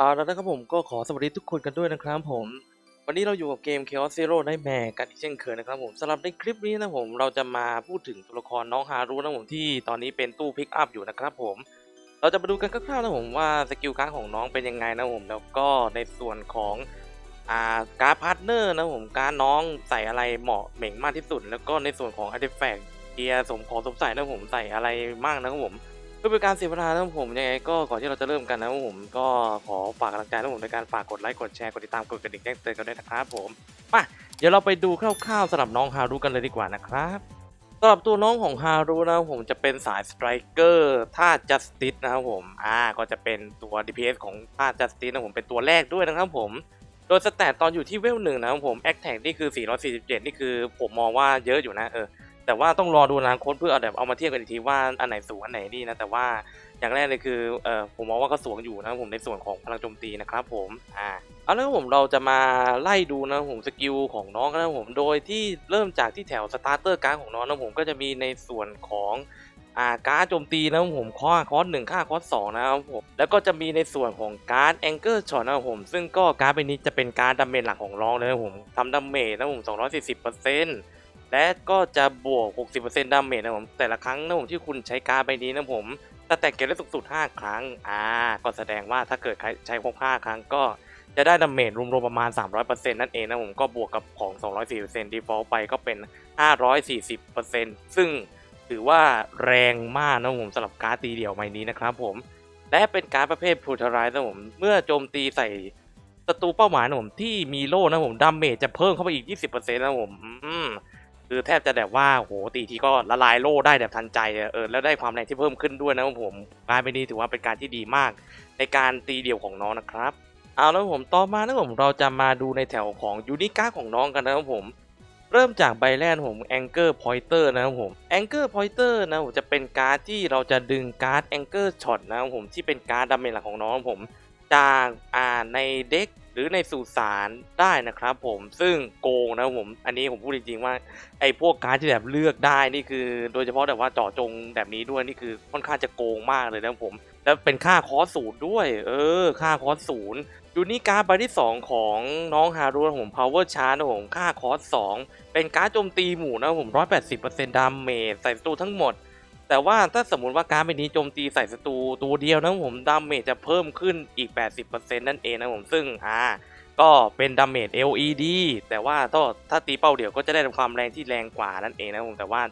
เอาแล้วนะครับผมก็ขอสวัสดีทุกคนกันด้วยนะครับผม วันนี้เราอยู่กับเกม Chaos Zero Nightmare กันอีกเช่นเคยนะครับผมสำหรับในคลิปนี้นะผมเราจะมาพูดถึงตัวละครน้องฮารุนะผมที่ตอนนี้เป็นตู้พิกอัพอยู่นะครับผม เราจะมาดูกันคร่าวๆนะผมว่าสกิลการ์ดของน้องเป็นยังไงนะผมแล้วก็ในส่วนของอ่าการ์ดพาร์ทเนอร์นะผมการดน้องใส่อะไรเหมาะเหม่งมากที่สุด แล้วก็ในส่วนของอาร์ติแฟกต์เกียร์สมของสมใส่นะผมใส่อะไรมากนะครับผม เพื่อเป็นการเสียเวลานะครับผมยังไงก็ก่อนที่เราจะเริ่มกันนะผมก็ขอฝากกำลังใจนะผมในการฝากกดไลค์กดแชร์กดติดตามกดกระดิ่งแจ้งเตือนกันด้วยนะครับผมมาเดี๋ยวเราไปดูคร่าวๆสำหรับน้องฮารุกันเลยดีกว่านะครับสำหรับตัวน้องของฮารุนะผมจะเป็นสายสไตรเกอร์ท่าจัสติสนะครับผมอ่าก็จะเป็นตัว DPS ของท่าจัสติสนะผมเป็นตัวแรกด้วยนะครับผมโดยสแตทตอนอยู่ที่เวลหนึ่งนะครับผมแอคแท็กนี่คือ 447 นี่คือผมมองว่าเยอะอยู่นะเออ แต่ว่าต้องรอดูอนาคตเพื่อเอาแบบเอามาเทียบกันอีกทีว่าอันไหนสูงอันไหนนี่นะแต่ว่าอย่างแรกเลยคือเออผมมองว่าก็สูงอยู่นะผมในส่วนของพลังโจมตีนะครับผมอ่าเอาแล้วผมเราจะมาไล่ดูนะผมสกิลของน้องนะผมโดยที่เริ่มจากที่แถวสตาร์เตอร์การ์ดของน้องนะผมก็จะมีในส่วนของอ่าการ์ดโจมตีนะผมข้อคอสหนึ่งค่าคอสสองนะครับผมแล้วก็จะมีในส่วนของการ์ดแองเกิลช็อตนะครับผมซึ่งก็การ์ดใบนี้จะเป็นการ์ดดาเมจหลักของน้องเลยนะผมทำดาเมจนะครับผม240% และก็จะบวก 60%ดาเมจนะผม แต่ละครั้งนะผมที่คุณใช้การดใบนี้นะผมถ้าแต่เก็บได้สูงสุด 5 ครั้ง อ่า ก็แสดงว่าถ้าเกิดใครใช้ครบ5ครั้งก็จะได้ดาเมจรวมๆประมาณ 300%นั่นเองนะผม ก็บวกกับของ 240% default ไปก็เป็น 540%ซึ่งถือว่าแรงมากนะผมสำหรับการดตีเดี่ยวใบนี้นะครับผม และเป็นการดประเภท brutalize นะผม เมื่อโจมตีใส่ศัตรูเป้าหมายนะผมที่มีโล่นะผมดาเมจจะเพิ่มเข้าไปอีก 20%นะผมอืม คือแทบจะแบบว่าโหตีทีก็ละลายโล่ได้แบบทันใจเออแล้วได้ความแรงที่เพิ่มขึ้นด้วยนะครับผมการเป็นนี้ถือว่าเป็นการที่ดีมาก ในการตีเดี่ยวของน้องนะครับเอาแล้วผมต่อมานะผมเราจะมาดูในแถวของยูนิก้าของน้องกันนะครับผมเริ่มจากใบแรกนะผม Anchor Pointer นะครับผม Anchor Pointer นะผมจะเป็นการ์ดที่เราจะดึงการ์ด Anchor Shot นะครับผมที่เป็นการ์ดดาเมจหลักของน้องผม จากอ่าในเด็กหรือในสุสานได้นะครับผมซึ่งโกงนะผมอันนี้ผมพูดจริงๆว่าไอ้พวกการที่แบบเลือกได้นี่คือ โดยเฉพาะแบบว่าเจาะจงแบบนี้ด้วยนี่คือค่อนข้างจะโกงมากเลยนะผม แล้วเป็นค่าคอร์สศูนย์ด้วย เออ ค่าคอร์สศูนย์ยูนิการ์ดใบที่ 2 ของน้องฮารุนะผม power charge นะผมค่าคอร์ส2เป็นการ์ดโจมตีหมู่นะผม 180%ดาเมจใส่ศัตรูทั้งหมด แต่ว่าถ้าสมมติว่าการ์ดใบนี้โจมตีใส่ศัตรูตัวเดียวนะผมดาเมจจะเพิ่มขึ้นอีก 80%นั่นเองนะผมซึ่งอ่าก็เป็นดาเมจ LED แต่ว่าถ้าถ้าตีเป้าเดียวก็จะได้ความแรงที่แรงกว่านั่นเองนะผมแต่ว่า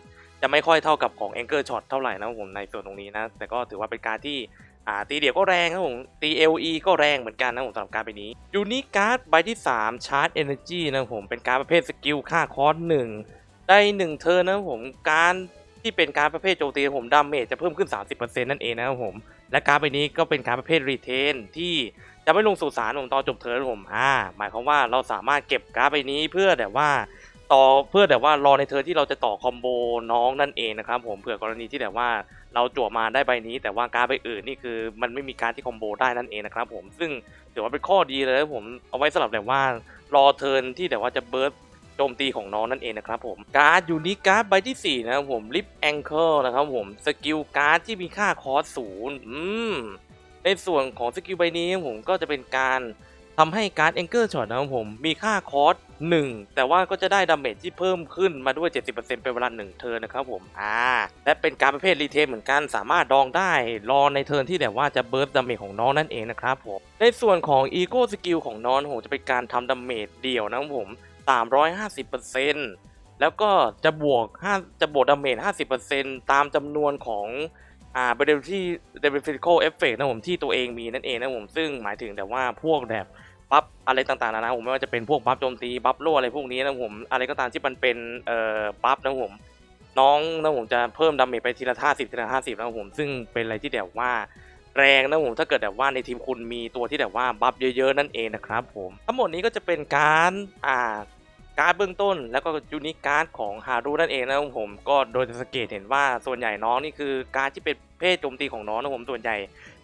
จะไม่ค่อยเท่ากับของ Anchor Shot เท่าไหร่นะผมในส่วนตรงนี้นะ แต่ก็ถือว่าเป็นการที่อ่าตีเดี่ยวก็แรงครับผมตี LE ก็แรงเหมือนกันนะผมสำหรับการ์ดใบนี้ยูนิการ์ดใบที่3 Charge Energy นะผมเป็นการประเภทสกิลค่าคอร์สหนึ่งได้1เทิร์นะผมการ ที่เป็นการประเภทโจมตีผมดาเมจจะเพิ่มขึ้น 30%นั่นเองนะครับผม และการดใบนี้ก็เป็นการประเภทรีเทนที่จะไม่ลงสู่สารผมตอนจบเทิร์นผมอ่าหมายความว่าเราสามารถเก็บการดใบนี้เพื่อแบบว่าต่อเพื่อแบบว่ารอในเทิร์ที่เราจะต่อคอมโบน้องนั่นเองนะครับผมเผื่อกรณีที่แบบว่าเราจั่วมาได้ใบนี้ แต่ว่าการใบอื่นนี่คือมันไม่มีการที่คอมโบได้นั่นเองนะครับผมซึ่งถือว่าเป็นข้อดีเลยผมเอาไว้สำหรับแบบว่ารอเทิร์นที่แบบว่าจะเบิร์ด โจมตีของน้องนั่นเองนะครับผมการ์ดยูนิการ์ดใบที่ 4 นะครับผมลิฟแองเกิลนะครับผมสกิลการ์ดที่มีค่าคอร์สศูนย์อืมในส่วนของสกิลใบนี้ผมก็จะเป็นการทำให้การ์ดแองเกิลช็อตนะครับผมมีค่าคอร์ส1แต่ว่าก็จะได้ดาเมจที่เพิ่มขึ้นมาด้วย 70%เป็นเวลา1เทิร์นนะครับผมอ่าและเป็นการประเภทรีเทนเหมือนกันสามารถดองได้รอในเทิร์นที่แบบว่าจะเบิร์ดดาเมจของน้องนั่นเองนะครับผมในส่วนของอีโก้สกิลของน้องผมจะเป็นการทำดาเมจเดี่ยวนะครับผม 350%แล้วก็จะบวก5จะบวกดาเมจ50%ตามจำนวนของอ่า ability beneficial effect นะผมที่ตัวเองมีนั่นเองนะผมซึ่งหมายถึงแต่ว่าพวกแบบบัฟอะไรต่างๆนะนะผมไม่ว่าจะเป็นพวกบัฟโจมตีบัฟโล่อะไรพวกนี้นะผมอะไรก็ตามที่มันเป็นเอ่อบัฟนะผมน้องนะผมจะเพิ่มดาเมจไปทีละ50ทีละ50นะผมซึ่งเป็นอะไรที่แบบว่าแรงนะผมถ้าเกิดแบบว่าในทีมคุณมีตัวที่แบบว่าบัฟเยอะๆนั่นเองนะครับผมทั้งหมดนี้ก็จะเป็นการอ่า การ์ดเบื้องต้น แล้วก็ยูนิคการ์ดของฮารุนั่นเองนะครับผมก็โดยสังเกตเห็นว่าส่วนใหญ่น้องนี่คือการ์ดที่เป็นเพศโจมตีของน้องนะผมส่วนใหญ่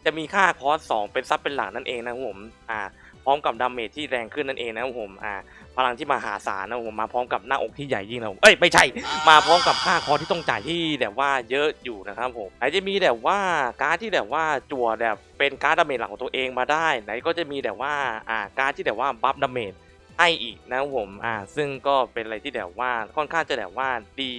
จะมีค่าคอสสองเป็นซับเป็นหลักนั่นเองนะครับผมอ่าพร้อมกับดาเมจที่แรงขึ้นนั่นเองนะครับผมอ่าพลังที่มหาศาลนะครับผมมาพร้อมกับหน้าอกที่ใหญ่ยิ่งนะครับผมเอ้ยไม่ใช่ มาพร้อมกับค่าคอร์สที่ต้องจ่ายที่แบบว่าเยอะอยู่นะครับผมไหนจะมีแบบว่าการ์ดที่แบบว่าจั่วแบบเป็นการ์ดดาเมจหลักของตัวเองมาได้ ไหนก็จะมีแบบว่าอ่าการ์ดที่แบบว่าบัฟดาเมจ ให้อีกนะผมอ่าซึ่งก็เป็นอะไรที่แบบว่าค่อนข้างจะแบบว่าดี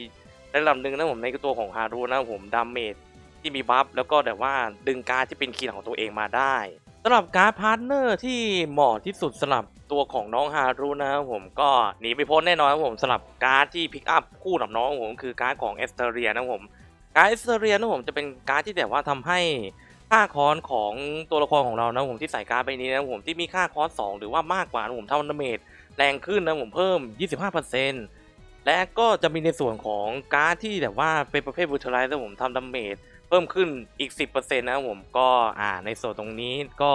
ในระดับหนึ่งนะผมในตัวของฮารุนะผมดาเมจที่มีบัฟแล้วก็แบบว่าดึงการที่เป็นคีย์ของตัวเองมาได้สำหรับการพาร์ทเนอร์ที่เหมาะที่สุดสำหรับตัวของน้องฮารุนะครับผมก็หนีไม่พ้นแน่นอนครับผมสำหรับการ์ดที่พิกอัพคู่กับน้องผมคือการ์ดของเอสเตเรียนะครับผมการ์ดเอสเตเรียนะผมจะเป็นการ์ดที่แบบว่าทำให้ ค่าคอนของตัวละครของเรานะผมที่ใส่การ์ดไปนี้นะผมที่มีค่าคอน2หรือว่ามากกว่านะผมเท่าดาเมจแรงขึ้นนะผมเพิ่ม 25%และก็จะมีในส่วนของการ์ดที่แบบว่าเป็นประเภทบูทไลท์นะผมทำดาเมจเพิ่มขึ้นอีก 10%นะครับผมก็อ่าในส่วนตรงนี้ก็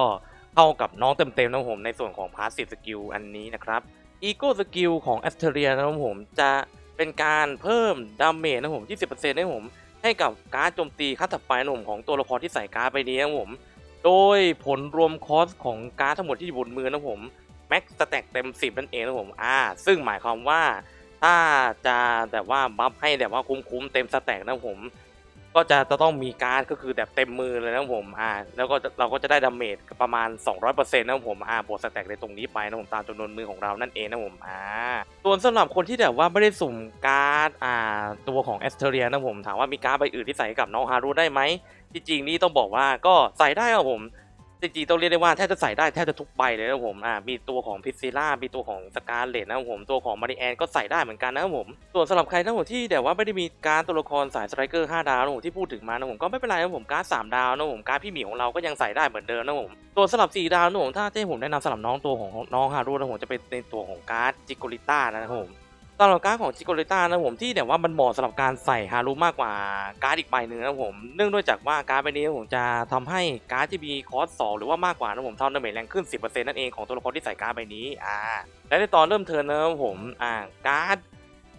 เข้ากับน้องเต็มๆนะผมในส่วนของพาสซีฟสกิลอันนี้นะครับอีโก้สกิลของแอสเทเรียนะครับผมจะเป็นการเพิ่มดาเมจนะผม 20%นะผม ให้กับการ์ดโจมตีขั้นถัดไปนะผมของตัวละครที่ใส่การ์ดไปนี้นะผม โดยผลรวมคอสของการ์ดทั้งหมดที่อยู่บนมือนะผมแม็กสแต็กเต็ม 10 นั่นเองนะผมอ่าซึ่งหมายความว่าถ้าจะแบบว่าบัฟให้แบบว่าคุ้มๆเต็มสแต็กนะผม ก็จะจะต้องมีการ์ดก็คือแบบเต็มมือเลยนะผมอ่าแล้วก็เราก็จะได้ดาเมจประมาณ 200%นะผมอ่าบวกสแต็กในตรงนี้ไปนะผมตามจำนวนมือของเรานั่นเองนะผมอ่าส่วนสำหรับคนที่แบบว่าไม่ได้สุ่มการ์ดอ่าตัวของแอสเทเรียนะผมถามว่ามีการ์ดใบอื่นที่ใส่กับน้องฮารุได้ไหมจริงๆนี่ต้องบอกว่าก็ใส่ได้ครับผม จริงๆต้องเรียกได้ว่าแทบจะใส่ได้แทบจะทุกใบเลยนะผมอ่ามีตัวของพิซซิล่ามีตัวของสการเลตนะครับผมตัวของมาริแอนก็ใส่ได้เหมือนกันนะครับผมส่วนสำหรับใครนะผมที่แบบว่าไม่ได้มีการตัวละครสายสไตรเกอร์5ดาวนะผมที่พูดถึงมานะผมก็ไม่เป็นไรนะผมการ์ด3ดาวนะผมการ์ดพี่หมีของเราก็ยังใส่ได้เหมือนเดิมนะผมส่วนสำหรับ4ดาวนะผมถ้าให้ผมแนะนำสำหรับน้องตัวของน้องฮารุนะผมจะเป็นในตัวของการ์ดจิโกริต้านะครับผม สำหรับการ์ดของจิโกริต้านะผมที่แบบว่ามันเหมาะสำหรับการใส่ฮารุมากกว่าการ์ดอีกใบหนึ่งนะผมเนื่องด้วยจากว่าการ์ดใบนี้ผมจะทำให้การ์ดที่มีคอสสองหรือว่ามากกว่านะผมเท่าดาเมจแรงขึ้น 10%นั่นเองของตัวละครที่ใส่การ์ดใบนี้อ่าและในตอนเริ่มเทิร์นนะผมอ่าการ์ด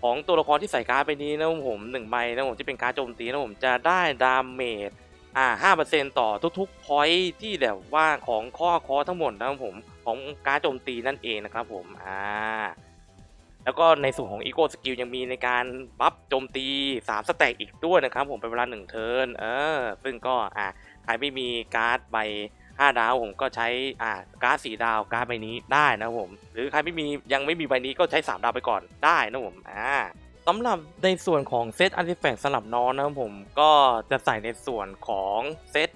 ของตัวละครที่ใส่การ์ดใบนี้นะผมหนึ่งใบนะผมที่เป็นการ์ดโจมตีนะผมจะได้ดาเมจอ่าห้าเปอร์เซ็นต์ต่อทุกๆพอยท์ที่แบบว่าของข้อคอทั้งหมดนะครับผมของการ์ดโจมตีนั่นเองนะครับผมอ่า แล้วก็ในส่วนของอีโก้สกิลยังมีในการบัฟโจมตี 3 สแต็กอีกด้วยนะครับผมเป็นเวลา 1 เทิร์นเออซึ่งก็อะใครไม่มีการ์ดใบ 5 ดาวผมก็ใช้อ่าการ์ด4ดาวการ์ดใบนี้ได้นะผม หรือใครไม่มียังไม่มีใบนี้ก็ใช้ 3 ดาวไปก่อนได้นะผมอ่าสำหรับในส่วนของเซตอันติแฟกสลับน้องนะครับผมก็จะใส่ในส่วนของเซต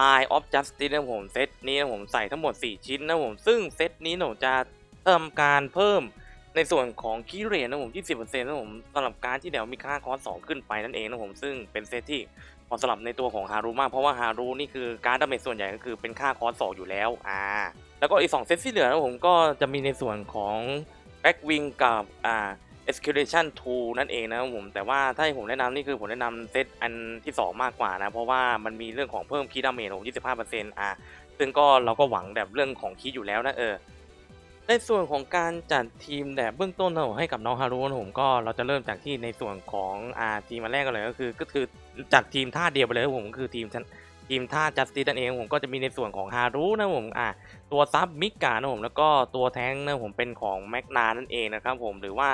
Line of Justice นะผมเซตนี้นะผมใส่ทั้งหมด 4 ชิ้นนะผมซึ่งเซตนี้นะผมจะทำการเพิ่ม ในส่วนของคีย์เรทนะผม 20%นะผมสำหรับการที่เดี๋ยวมีค่าคอส2ขึ้นไปนั่นเองนะผม ซึ่งเป็นเซตที่เหมาะสำหรับในตัวของฮารุมาก เพราะว่าฮารุนี่คือการดาเมจส่วนใหญ่ก็คือเป็นค่าคอส2อยู่แล้ว อ่า แล้วก็อีก 2 เซตที่เหลือนะผมก็จะมีในส่วนของแบ็กวิงกับอ่า Escalation 2 นั่นเองนะครับผม แต่ว่าถ้าให้ผมแนะนำนี่คือผมแนะนำเซตอันที่ 2 มากกว่านะ เพราะว่ามันมีเรื่องของเพิ่มคีย์ดาเมจของ25%อ่าซึ่งก็เราก็หวังแบบเรื่องของคีย์อยู่แล้วนะเออ ในส่วนของการจัดทีมแบบเบื้องต้นนะผมให้กับน้องฮารุนะผมก็เราจะเริ่มจากที่ในส่วนของอ่าทีมแรกกันเลยก็คือก็คือจัดทีมท่าเดียวไปเลยครับผมคือทีมทีมท่าจัสติสนั่นเองผมก็จะมีในส่วนของฮารุนะผมอ่าตัวซับมิกานะผมแล้วก็ตัวแท้งนะผมเป็นของแมกนานั่นเองนะครับผมหรือว่า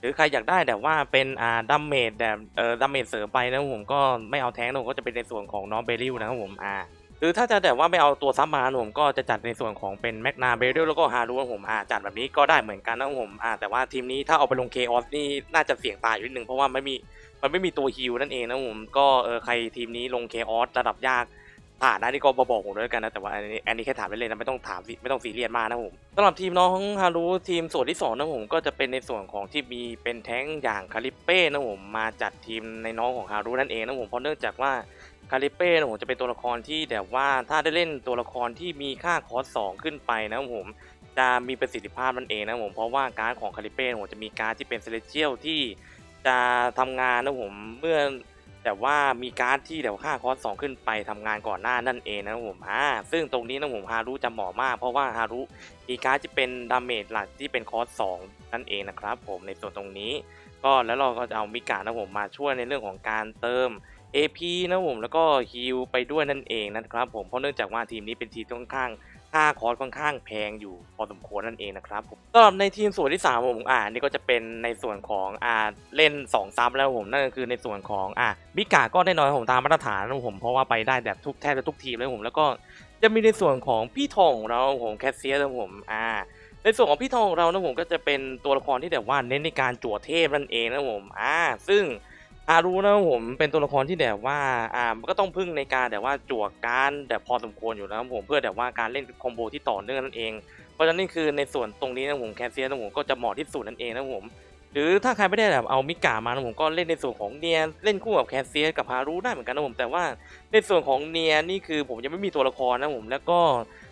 หรือใครอยากได้แบบว่าเป็นอ่าดัมเมจแบบเอ่อดัมเมจเสริมไปนะผมก็ไม่เอาแท้งนะผมก็จะเป็นในส่วนของน้องเบลิวนะครับผมอ่า หรือถ้าจะแบบว่าไม่เอาตัวซับมาผมก็จะจัดในส่วนของเป็นแมกนาเบเดลแล้วก็ฮารุนะผมอ่าจัดแบบนี้ก็ได้เหมือนกันนะผมอ่าแต่ว่าทีมนี้ถ้าเอาไปลงเคออสนี่น่าจะเสี่ยงตายอยู่นิดนึงเพราะว่าไม่มีมันไม่มีตัวฮิลนั่นเองนะผมก็เออใครทีมนี้ลงเคออสระดับยากผ่านได้นี่ก็มาบอกผมด้วยกันนะแต่ว่าอันนี้อันนี้แค่ถามไปเลยนะไม่ต้องถามไม่ต้องซีเรียสมากนะผมสำหรับทีมน้องฮารุทีมส่วนที่สองนะผมก็จะเป็นในส่วนของที่มีเป็นแท้งอย่างคาริเป้นะผมมาจัดทีมในน้องของฮารุนั่นเองนะผมเพราะเนื่องจากว่า คาริเป้นะผมจะเป็นตัวละครที่แบบว่าถ้าได้เล่นตัวละครที่มีค่าคอสสองขึ้นไปนะผมจะมีประสิทธิภาพนั่นเองนะผมเพราะว่าการ์ดของคาริเป้นผมจะมีการ์ดที่เป็นเซเลเชียลที่จะทำงานนะผมเมื่อแต่ว่ามีการ์ดที่เดี๋ยวค่าคอสสองขึ้นไปทำงานก่อนหน้านั่นเองนะผมอ่าซึ่งตรงนี้นะผมฮารุจะเหมาะมาก เพราะว่าฮารุมีการ์ดที่เป็นดาเมจหลักที่เป็นคอสสองนั่นเองนะครับผมในส่วนตรงนี้ ก็แล้วเราก็จะเอามิกานะผมมาช่วยในเรื่องของการเติม AP นะผมแล้วก็ฮิลไปด้วยนั่นเองนะครับผมเพราะเนื่องจากว่าทีมนี้เป็นทีมค่อนข้างค่าคอร์สค่อนข้างแพงอยู่พอสมควรนั่นเองนะครับผมสำหรับในทีมส่วนที่3ผมอ่านี่ก็จะเป็นในส่วนของอ่าเล่น2ซับแล้วผมนั่นก็คือในส่วนของอ่ามิกาก็ได้น้อยผมตามมาตรฐานของผมเพราะว่าไปได้แบบทุกแทบจะทุกทีมเลยผมแล้วก็จะมีในส่วนของพี่ทองของเราผมแคสเซียสผมอ่าในส่วนของพี่ทองของเรานะผมก็จะเป็นตัวละครที่แบบว่าเน้นในการจั่วเทพนั่นเองนะผมอ่าซึ่ง อารู้นะผมเป็นตัวละครที่แบบว่าอ่ามันก็ต้องพึ่งในการแบบว่าจั่วการแบบพอสมควรอยู่นะครับผมเพื่อแบบว่าการเล่นคอมโบที่ต่อเนื่องนั่นเอง เพราะฉะนั้นนี่คือในส่วนตรงนี้นะผมแคสเซียนะผมก็จะเหมาะที่สุดนั่นเองนะผมหรือถ้าใครไม่ได้แบบเอามิกามานะผมก็เล่นในส่วนของเนียเล่นคู่กับแคสเซียกับฮารุได้เหมือนกันนะผมแต่ว่าในส่วนของเนียนี่คือผมยังไม่มีตัวละครนะผมแล้วก็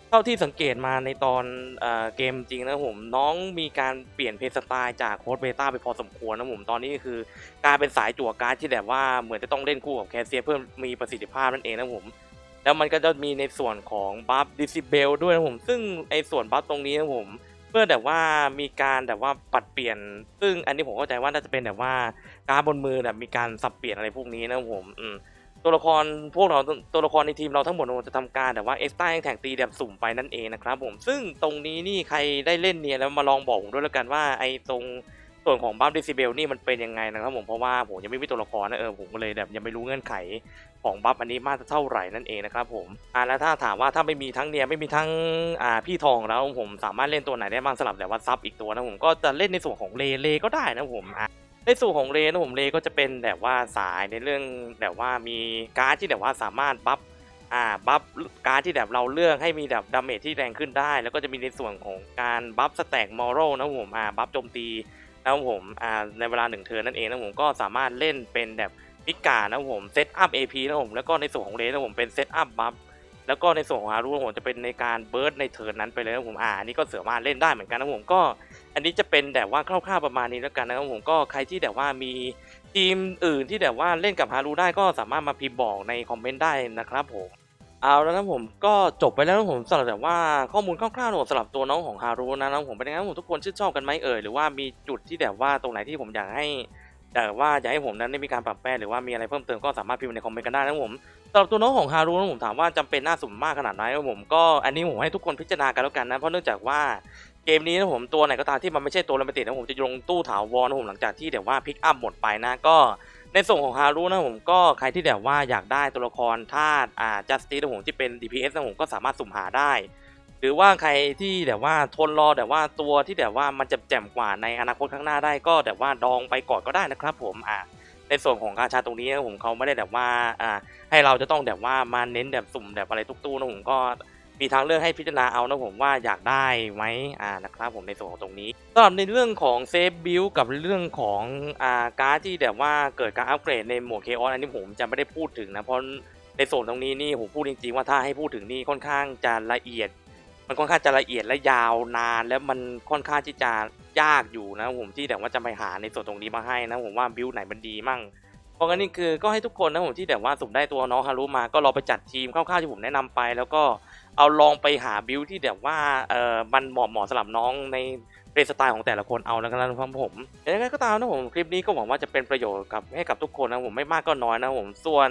เท่าที่สังเกตมาในตอนเอเกมจริงนะผมน้องมีการเปลี่ยนเพลย์สไตล์จากโค้ดเบต้าไปพอสมควรนะผมตอนนี้คือการเป็นสายจั่วการ์ดที่แบบว่าเหมือนจะต้องเล่นคู่กับแคสเซียเพื่อมีประสิทธิภาพนั่นเองนะผมแล้วมันก็จะมีในส่วนของบัฟดิซิเบลด้วยนะผมซึ่งไอ้ส่วนบัฟตรงนี้นะผมเพื่อแบบว่ามีการแบบว่าปัดเปลี่ยน ซึ่งอันนี้ผมเข้าใจว่าน่าจะเป็นแบบว่าการบนมือแบบมีการสับเปลี่ยนอะไรพวกนี้นะผมอืม ตัวละครพวกเราตัวละครในทีมเราทั้งหมดจะทำการแต่ว่าเอ็กซ์ต้าแท็กตีแบบสุ่มไปนั่นเองนะครับผมซึ่งตรงนี้นี่ใครได้เล่นเนี่ยแล้วมาลองบอกผมด้วยแล้วกันว่าไอ้ตรงส่วนของบัฟดิซิเบลนี่มันเป็นยังไงนะครับผมเพราะว่าผมยังไม่มีตัวละครนะเออผมก็เลยแบบยังไม่รู้เงื่อนไขของบัฟอันนี้มากเท่าไหร่นั่นเองนะครับผมอ่าแล้วถ้าถามว่าถ้าไม่มีทั้งเนี่ยไม่มีทั้งอ่าพี่ทองแล้วผมสามารถเล่นตัวไหนได้บ้างสลับแบบว่าซับอีกตัวนะผมก็จะเล่นในส่วนของเลเลก็ได้นะผมอะ ในส่วนของเลนะผมเลก็จะเป็นแบบว่าสายในเรื่องแบบว่ามีการ์ดที่แบบว่าสามารถบัฟอ่าบัฟการ์ดที่แบบเราเลือกให้มีแบบดาเมจที่แรงขึ้นได้ แล้วก็จะมีในส่วนของการบัฟสแต็กมอรัลนะผมอ่าบัฟโจมตีนะผมอ่าในเวลาหนึ่งเทิร์นนั่นเองนะผมก็สามารถเล่นเป็นแบบพิกานะผมเซตอัพ AP นะผมแล้วก็ในส่วนของเลนะผมเป็นเซตอัพบัฟ แล้วก็ในส่วนของฮารุนะผมจะเป็นในการเบิร์ดในเทิร์นนั้นไปเลยนะผมอ่าอันนี้ก็สามารถเล่นได้เหมือนกันนะผมก็ อันนี้จะเป็นแบบว่าคร่าวๆประมาณนี้แล้วกันนะครับผมก็ใครที่แบบว่ามีทีมอื่นที่แบบว่าเล่นกับฮารุได้ก็สามารถมาพิมพ์บอกในคอมเมนต์ได้นะครับผมเอาแล้วนะผมก็จบไปแล้วนะผมสำหรับแบบว่าข้อมูลคร่าวๆสำหรับตัวน้องของฮารุนะครับผมเป็นยังไงผมทุกคนชื่นชอบกันไหมเอ่ยหรือว่ามีจุดที่แบบว่าตรงไหนที่ผมอยากให้ แต่ว่าอยากให้ผมนั้นได้มีการปรับแก้หรือว่ามีอะไรเพิ่มเติมก็สามารถพิมพ์ในคอมเมนต์กันได้นะครับผมสำหรับตัวน้องของฮารุนะผมถามว่าจำเป็นน่าสุ่มมากขนาดไหนนะผมก็อันนี้ผมให้ทุกคนพิจารณากันแล้วกันนะเพราะเนื่องจากว่าเกมนี้นะผมตัวไหนก็ตามที่มันไม่ใช่ตัวลิมิเต็ดนะผมจะลงตู้ถาวรนะผมหลังจากที่เดี๋ยวว่าพิกอัพหมดไปนะก็ในส่วนของฮารุนะผมก็ใครที่แบบว่าอยากได้ตัวละครธาตุอ่าจัสตินะผมที่เป็น DPS นะผมก็สามารถสุ่มหาได้ หรือว่าใครที่แบบว่าทนรอแต่ว่าตัวที่แบบว่ามันจะแจ่มกว่าในอนาคตข้างหน้าได้ก็แบบว่าดองไปก่อนก็ได้นะครับ ผมอ่าในส่วนของกาชาตรงนี้นะผมเขาไม่ได้แบบว่าอ่าให้เราจะต้องแบบว่ามาเน้นแบบสุ่มแบบอะไรทุกตู้นะผมก็มีทางเลือกให้พิจารณาเอานะผมว่าอยากได้ไหมอ่านะครับผมในส่วนของตรงนี้สำหรับในเรื่องของเซฟบิลกับเรื่องของอ่าการ์ดที่แบบว่าเกิดการอัปเกรดในโหมดเคออสอันนี้ผมจะไม่ได้พูดถึงนะเพราะในส่วนตรงนี้นี่ผมพูดจริงๆว่าถ้าให้พูดถึงนี่ค่อนข้างจะละเอียด มันค่อนข้างจะละเอียดและยาวนาน แล้วมันค่อนข้างที่จะยากอยู่นะผมที่แบบว่าจะไปหาในส่วนตรงนี้มาให้นะผมว่าบิลไหนมันดีมั่งเพราะงั้นนี่คือก็ให้ทุกคนนะผมที่แบบว่าสุ่มได้ตัวน้องฮารุมาก็ลองไปจัดทีมคร่าวๆที่ผมแนะนำไป แล้วก็เอาลองไปหาบิลที่แบบว่าเออมันเหมาะเหมาะสำหรับน้องในเป็นสไตล์ของแต่ละคนเอาแล้วกันนะครับผมยังไงก็ตามนะผมคลิปนี้ก็หวังว่าจะเป็นประโยชน์กับให้กับทุกคนนะผมไม่มากก็น้อยนะผมส่วน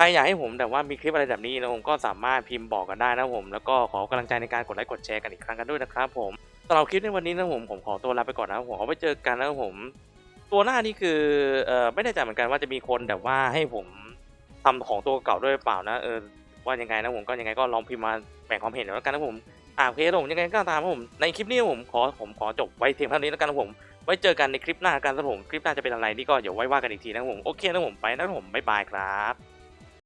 ใครอยากให้ผมแบบว่ามีคลิปอะไรแบบนี้นะผมก็สามารถพิมพ์บอกกันได้นะผม แล้วก็ขอกำลังใจในการกดไลค์กดแชร์กันอีกครั้งกันด้วยนะครับผมสำหรับคลิปในวันนี้นะผมผมขอตัวลาไปก่อนนะผมเอาไว้เจอกันนะผม ตัวหน้านี่คือเอ่อไม่แน่ใจเหมือนกันว่าจะมีคนแบบว่าให้ผมทำของตัวเก่าด้วยเปล่านะเออว่ายังไงนะผมก็ยังไงก็ลองพิมพ์มาแบ่งความเห็นแล้วกันนะผมอ่าโอเคนผมยังไงก็ตามนะผมในคลิปนี้ผมขอผมขอจบไว้เพียงเท่านี้แล้วกันนะผม ไว้เจอกันในคลิปหน้ากันนะผมคลิปหน้าจะเป็นอะไรนี่ก็เดี๋ยวไว้ว่ากันอีกทีนะผมโอเคนะผมไปนะผมบ๊ายบายครับ